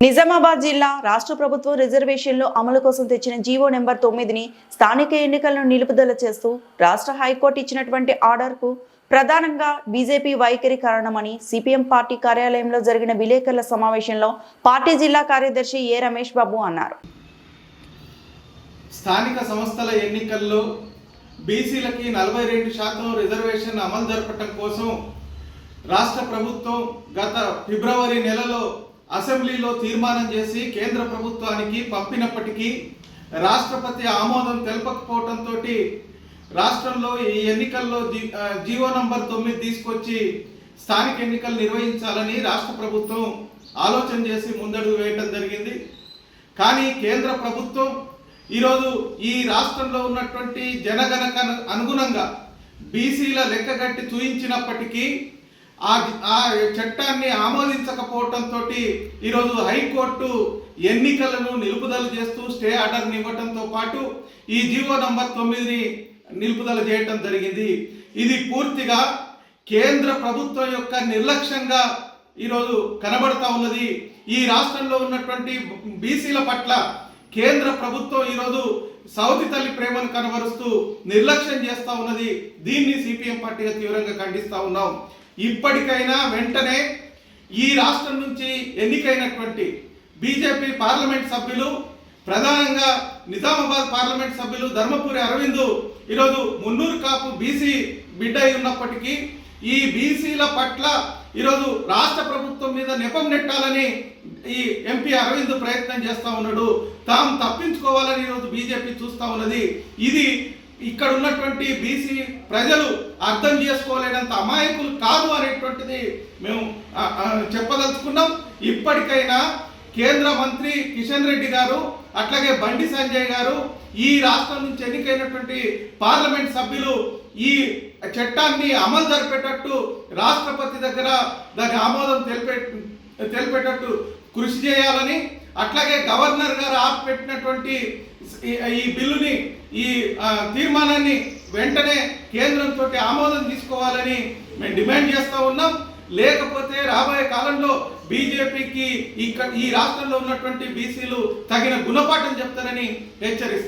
నిజామాబాద్ జిల్లా రాష్ట్ర ప్రభుత్వం రిజర్వేషన్లు అమలు కోసం తెచ్చిన జీవో నెంబర్ తొమ్మిదిని స్థానిక ఎన్నికలను నిలుపుదల చేస్తూ రాష్ట్ర హైకోర్టు ఇచ్చినటువంటి ఆర్డర్కు ప్రధానంగా బీజేపీ వైఖరి కారణమని సిపిఎం పార్టీ కార్యాలయంలో జరిగిన విలేకరుల సమావేశంలో పార్టీ జిల్లా కార్యదర్శి ఏ రమేష్ బాబు అన్నారు. స్థానిక సంస్థల ఎన్నికల్లో బీసీలకి నలభై రెండు శాతం రిజర్వేషన్ అమలు జరపటం కోసం రాష్ట్ర ప్రభుత్వం గత ఫిబ్రవరి నెలలో అసెంబ్లీలో తీర్మానం చేసి కేంద్ర ప్రభుత్వానికి పంపినప్పటికీ రాష్ట్రపతి ఆమోదం తెలపకపోవడంతో రాష్ట్రంలో ఈ ఎన్నికల్లో జీ- జీవో నంబర్ తొమ్మిది తీసుకొచ్చి స్థానిక ఎన్నికలు నిర్వహించాలని రాష్ట్ర ప్రభుత్వం ఆలోచన చేసి ముందడుగు వేయటం జరిగింది. కానీ కేంద్ర ప్రభుత్వం ఈరోజు ఈ రాష్ట్రంలో ఉన్నటువంటి జనగణక అనుగుణంగా బీసీల లెక్కగట్టి చూయించినప్పటికీ ఆ ఆ చట్టాన్ని ఆమోదించకపోవటంతో ఈరోజు హైకోర్టు ఎన్నికలను నిలుపుదల చేస్తూ స్టే ఆర్డర్ని ఇవ్వటంతో పాటు ఈ జీవో నంబర్ తొమ్మిదిని నిలుపుదల చేయటం జరిగింది. ఇది పూర్తిగా కేంద్ర ప్రభుత్వం యొక్క నిర్లక్ష్యంగా ఈరోజు కనబడతా ఉన్నది. ఈ రాష్ట్రంలో ఉన్నటువంటి బీసీల పట్ల కేంద్ర ప్రభుత్వం ఈరోజు సౌతి తల్లి ప్రేమను కనబరుస్తూ నిర్లక్ష్యం చేస్తూ ఉన్నది. దీన్ని సిపిఎం పార్టీగా తీవ్రంగా ఖండిస్తూ ఉన్నాం. ఇప్పటికైనా వెంటనే ఈ రాష్ట్రం నుంచి ఎన్నికైనటువంటి బీజేపీ పార్లమెంట్ సభ్యులు ప్రధానంగా నిజామాబాద్ పార్లమెంట్ సభ్యులు ధర్మపురి అరవింద్ ఈరోజు మున్నూరు కాపు బీసీ బిడ్డ అయి ఉన్నప్పటికీ ఈ బీసీల పట్ల ఈరోజు రాష్ట్ర ప్రభుత్వం మీద నెపం నెట్టాలని ఈ ఎంపీ అరవింద్ ప్రయత్నం చేస్తూ ఉన్నాడు. తాము తప్పించుకోవాలని ఈరోజు బీజేపీ చూస్తా ఉన్నది. ఇది ఇక్కడ ఉన్నటువంటి బీసీ ప్రజలు అర్థం చేసుకోలేనంత అమాయకులు కాదు అనేటువంటిది మేము చెప్పదలుచుకున్నాం. ఇప్పటికైనా కేంద్ర మంత్రి కిషన్ రెడ్డి గారు అట్లాగే బండి సంజయ్ గారు ఈ రాష్ట్రం నుంచి ఎన్నికైనటువంటి పార్లమెంట్ సభ్యులు ఈ చట్టాన్ని అమలు జరిపేటట్టు రాష్ట్రపతి దగ్గర దాని ఆమోదం తెలిపే తెలిపేటట్టు కృషి చేయాలని అట్లాగే గవర్నర్ గారు ఆపిపెట్టినటువంటి ఈ- బిల్లుని ఈ తీర్మానాన్ని వెంటనే కేంద్రంతో ఆమోదం తీసుకోవాలని మేము డిమాండ్ చేస్తూ ఉన్నాం. లేకపోతే రాబోయే కాలంలో బీజేపీకి ఇక్కడ ఈ రాష్ట్రంలో ఉన్నటువంటి బీసీలు తగిన గుణపాఠం చెప్తారని హెచ్చరిస్తారు